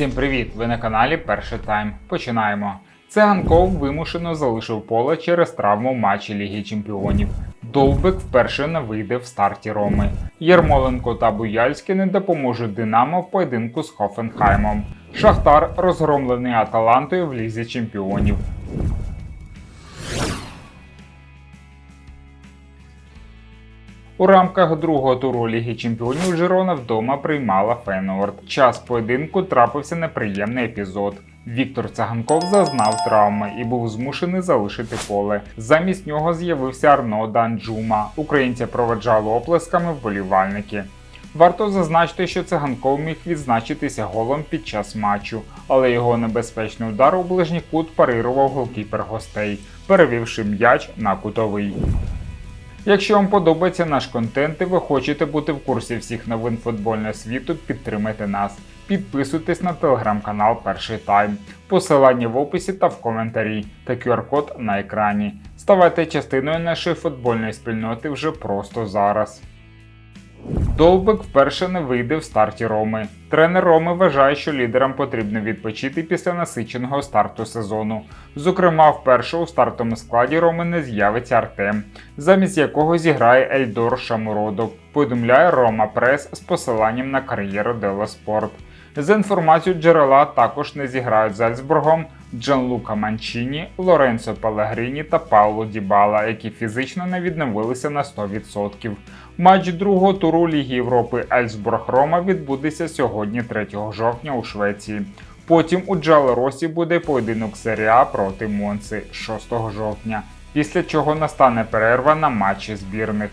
Всім привіт! Ви на каналі Перший Тайм. Починаємо. Циганков вимушено залишив поле через травму в матчі Ліги Чемпіонів. Довбик вперше не вийде в старті Роми. Єрмоленко та Буяльський не допоможуть Динамо в поєдинку з Хофенхаймом. Шахтар розгромлений Аталантою в Лізі Чемпіонів. У рамках другого туру Ліги Чемпіонів Жирона вдома приймала Фейнорд. Час поєдинку трапився неприємний епізод. Віктор Цаганков зазнав травми і був змушений залишити поле. Замість нього з'явився Арно Данджума. Українця проведжали оплесками вболівальники. Варто зазначити, що циганков міг відзначитися голом під час матчу, але його небезпечний удар у ближній кут парирував голкіпер гостей, перевівши м'яч на кутовий. Якщо вам подобається наш контент і ви хочете бути в курсі всіх новин футбольного світу, підтримайте нас. Підписуйтесь на телеграм-канал Перший Тайм, посилання в описі та в коментарі та QR-код на екрані. Ставайте частиною нашої футбольної спільноти вже просто зараз. Довбик вперше не вийде в старті Роми. Тренер Роми вважає, що лідерам потрібно відпочити після насиченого старту сезону. Зокрема, вперше у стартовому складі Роми не з'явиться Артем, замість якого зіграє Ельдор Шамуродов. Повідомляє Рома Прес з посиланням на кар'єру Дело Спорт. За інформацією джерела також не зіграють з Альцбургом Джанлука Манчіні, Лоренцо Палагріні та Пауло Дібала, які фізично не відновилися на 100%. Матч другого туру Ліги Європи Ельсбург Рома відбудеться сьогодні, 3 жовтня у Швеції. Потім у Джалеросі буде поєдинок серія проти Монци 6 жовтня, після чого настане перерва на матчі збірних.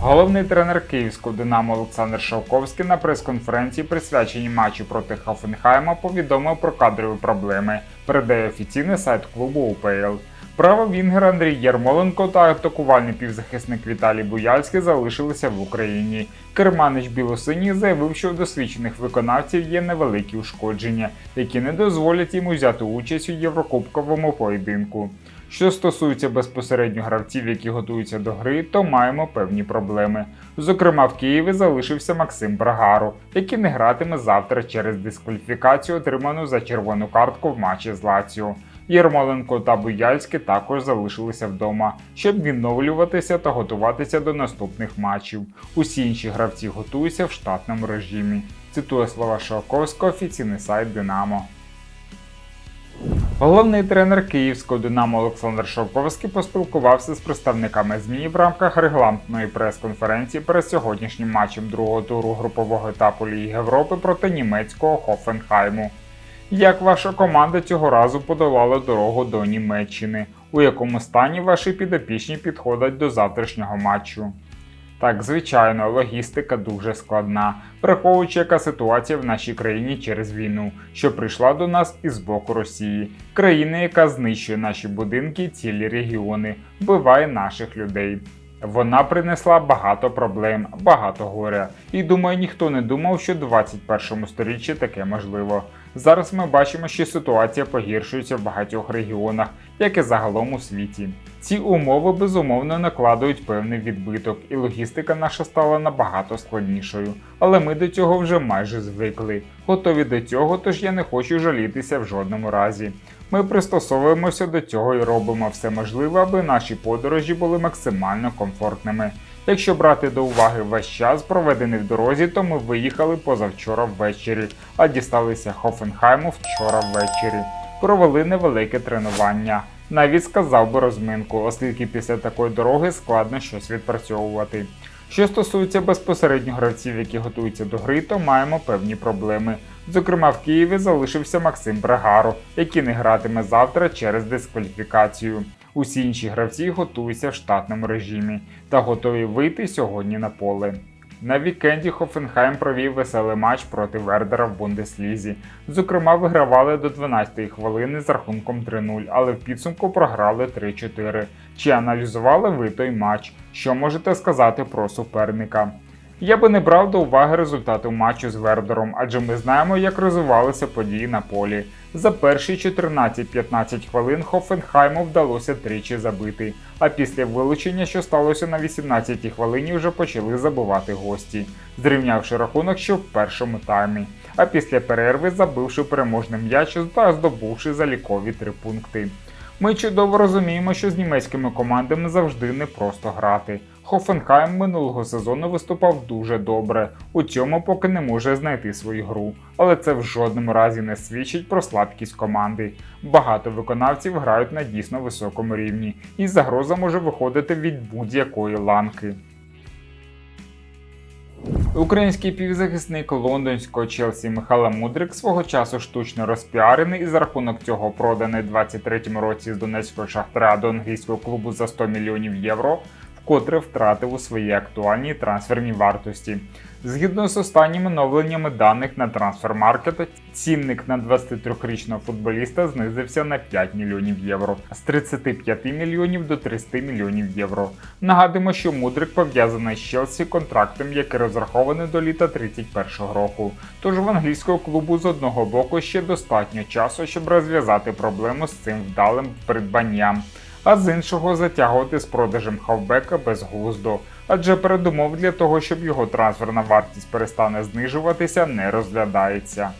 Головний тренер київського Динамо Олександр Шовковський на прес-конференції, присвяченій матчу проти Хофенхайма, повідомив про кадрові проблеми. Передає офіційний сайт клубу УПЛ. Право Вінгер Андрій Єрмоленко та атакувальний півзахисник Віталій Буяльський залишилися в Україні. Керманич Білосиній заявив, що у досвідчених виконавців є невеликі ушкодження, які не дозволять йому взяти участь у єврокубковому поєдинку. Що стосується безпосередньо гравців, які готуються до гри, то маємо певні проблеми. Зокрема, в Києві залишився Максим Брагаро, який не гратиме завтра через дискваліфікацію, отриману за червону картку в матчі з Лаціо. Єрмоленко та Буяльський також залишилися вдома, щоб відновлюватися та готуватися до наступних матчів. Усі інші гравці готуються в штатному режимі. Цитує слова Шовковського офіційний сайт Динамо. Головний тренер київського Динамо Олександр Шовковський поспілкувався з представниками ЗМІ в рамках регламентної прес-конференції перед сьогоднішнім матчем другого туру групового етапу Ліги Європи проти німецького Хофенхайму. Як ваша команда цього разу подолала дорогу до Німеччини? У якому стані ваші підопічні підходять до завтрашнього матчу? Так, звичайно, логістика дуже складна, враховуючи, яка ситуація в нашій країні через війну, що прийшла до нас із боку Росії, країни, яка знищує наші будинки, цілі регіони, вбиває наших людей. Вона принесла багато проблем, багато горя. І думаю, ніхто не думав, що в 21 сторіччі таке можливо. Зараз ми бачимо, що ситуація погіршується в багатьох регіонах, як і загалом у світі. Ці умови безумовно накладують певний відбиток, і логістика наша стала набагато складнішою. Але ми до цього вже майже звикли. Готові до цього, тож я не хочу жалітися в жодному разі. Ми пристосовуємося до цього і робимо все можливе, аби наші подорожі були максимально комфортними. Якщо брати до уваги весь час, проведений в дорозі, то ми виїхали позавчора ввечері, а дісталися Хофенхайму вчора ввечері. Провели невелике тренування. Навіть сказав би розминку, оскільки після такої дороги складно щось відпрацьовувати. Що стосується безпосередньо гравців, які готуються до гри, то маємо певні проблеми. Зокрема, в Києві залишився Максим Брагаро, який не гратиме завтра через дискваліфікацію. Усі інші гравці готуються в штатному режимі та готові вийти сьогодні на поле. На вікенді Хофенхайм провів веселий матч проти Вердера в Бундеслізі. Зокрема, вигравали до 12-ї хвилини з рахунком 3-0, але в підсумку програли 3-4. Чи аналізували ви той матч? Що можете сказати про суперника? Я би не брав до уваги результати матчу з Вердером, адже ми знаємо, як розвивалися події на полі. За перші 14-15 хвилин Хофенхайму вдалося тричі забити, а після вилучення, що сталося на 18-й хвилині, вже почали забивати гості, зрівнявши рахунок ще в першому таймі. А після перерви забивши переможний м'яч та здобувши залікові три пункти. Ми чудово розуміємо, що з німецькими командами завжди не просто грати. Хофенхайм минулого сезону виступав дуже добре, у цьому поки не може знайти свою гру, але це в жодному разі не свідчить про слабкість команди. Багато виконавців грають на дійсно високому рівні, і загроза може виходити від будь-якої ланки. Український півзахисник лондонського Челсі Михайло Мудрик свого часу штучно розпіарений і за рахунок цього проданий у 23-му році з Донецького шахтаря до англійського клубу за 100 мільйонів євро, вкотре втратив у своїй актуальній трансферній вартості. Згідно з останніми оновленнями даних на трансфермаркет, цінник на 23-річного футболіста знизився на 5 мільйонів євро з 35 мільйонів до 300 мільйонів євро. Нагадуємо, що Мудрик пов'язаний з Челсі контрактом, який розрахований до літа 31-го року. Тож в англійського клубу з одного боку ще достатньо часу, щоб розв'язати проблему з цим вдалим придбанням. А з іншого затягувати з продажем хавбека безглуздо, адже передумов для того, щоб його трансферна вартість перестане знижуватися, не розглядається.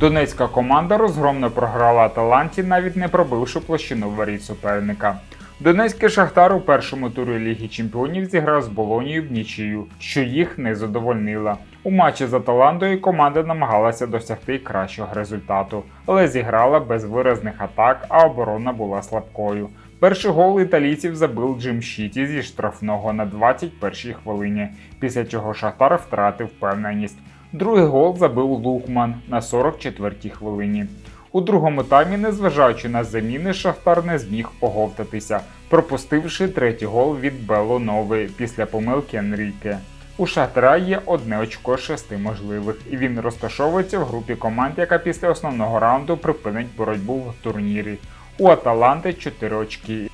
Донецька команда розгромно програла Аталанті, навіть не пробивши площину воріт суперника. Донецький шахтар у першому турі Ліги Чемпіонів зіграв з Болонією в нічию, що їх не задовольнило. У матчі з Аталантою команда намагалася досягти кращого результату, але зіграла без виразних атак, а оборона була слабкою. Перший гол італійців забив Джим Щіті зі штрафного на 21-й хвилині, після чого Шахтар втратив впевненість. Другий гол забив Лукман на 44-й хвилині. У другому таймі, незважаючи на заміни, Шахтар не зміг оговтатися, пропустивши третій гол від Белонови після помилки Енріке. У Шахтара є одне очко шести можливих, і він розташовується в групі команд, яка після основного раунду припинить боротьбу в турнірі. У Аталанти 4 очки.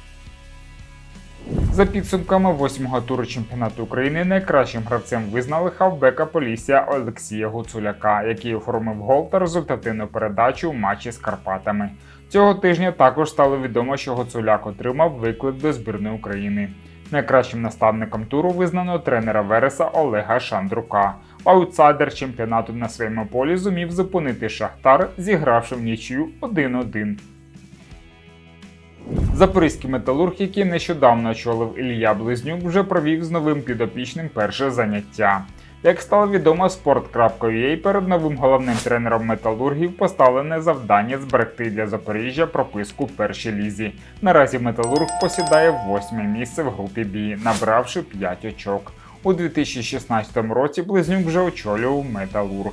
За підсумками восьмого туру чемпіонату України найкращим гравцем визнали хавбека Полісся Олексія Гуцуляка, який оформив гол та результативну передачу у матчі з Карпатами. Цього тижня також стало відомо, що Гуцуляк отримав виклик до збірної України. Найкращим наставником туру визнано тренера Вереса Олега Шандрука. Аутсайдер чемпіонату на своєму полі зумів зупинити Шахтар, зігравши в нічию 1-1. Запорізький металург, який нещодавно очолив Ілля Близнюк, вже провів з новим підопічним перше заняття. Як стало відомо, Sport.ua перед новим головним тренером металургів поставлене завдання зберегти для Запоріжжя прописку в першій лізі. Наразі металург посідає восьме місце в групі Бі, набравши 5 очок. У 2016 році Близнюк вже очолював металург.